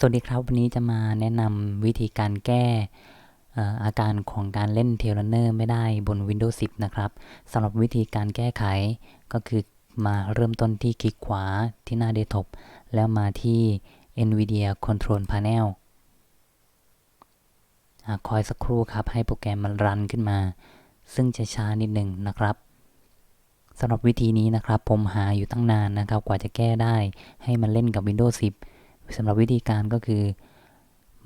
สวัสดีครับ วันนี้จะมาแนะนำวิธีการแก้อาการของการเล่น t a i l Runner ไม่ได้บน Windows 10 นะครับสำหรับวิธีการแก้ไขก็คือมาเริ่มต้นที่คลิกขวาที่หน้า Desktop แล้วมาที่ NVIDIA Control Panel อคอยสักครู่ครับ ให้โปรแกรมมันรันขึ้นมา ซึ่งจะช้านิดหนึ่งนะครับสำหรับวิธีนี้นะครับ ผมหาอยู่ตั้งนานนะครับ กว่าจะแก้ได้ให้มันเล่นกับ Windows 10 สำหรับวิธีการก็คือ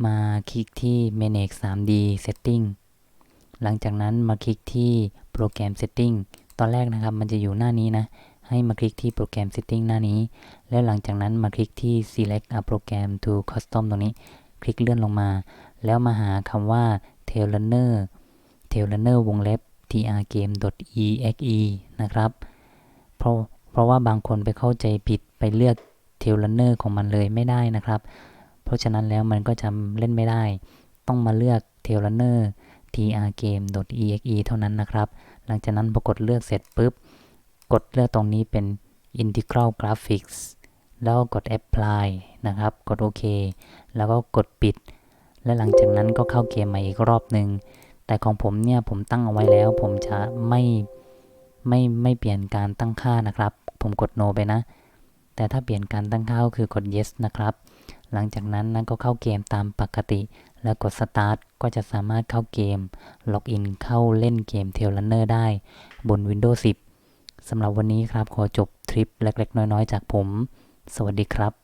มาคลิกที่ Manage 3D Setting หลังจากนั้นมาคลิกที่โปรแกรม Setting ตอนแรกนะครับมันจะอยู่หน้านี้นะ ให้มาคลิกที่โปรแกรม Setting หน้านี้ แล้วหลังจากนั้นมาคลิกที่ Select a Program to Custom ตรงนี้ คลิกเลื่อนลงมา แล้วมาหาคำว่า Tailrunner Tailrunner วงเล็บ trgame.exe นะครับ เพราะเพราะว่าบางคนไปเข้าใจผิดไปเลือก Tailrunner ของมันเลยไม่ได้นะครับ เพราะฉะนั้นแล้วมันก็จะเล่นไม่ได้ ต้องมาเลือก Tailrunner trgame.exe เท่านั้นนะครับ หลังจากนั้นพอกดเลือกเสร็จปุ๊บ กดเลือกตรงนี้เป็น integral graphics แล้วก็กด apply นะครับ กดโอเค แล้วก็กดปิด และหลังจากนั้นก็เข้าเกมม่อีกรอบหนึ่ง แต่ของผมเนี่ยผมตั้งเอาไว้แล้ว ผมจะไม่ไม่ไม่เปลี่ยนการตั้งค่านะครับ ผมกด no ไปนะ แต่ถ้าเปลี่ยนการตั้งค่าก็คือกด yes นะครับ หลังจากนั้นนั้นก็เข้าเกมตามปกติ แล้วกด start ก็จะสามารถเข้าเกม ล็อกอินเข้าเล่นเกม Tail Runner ได้บน Windows 10สำหรับวันนี้ครับขอจบทริปเล็กๆ น้อยๆ จากผม สวัสดีครับ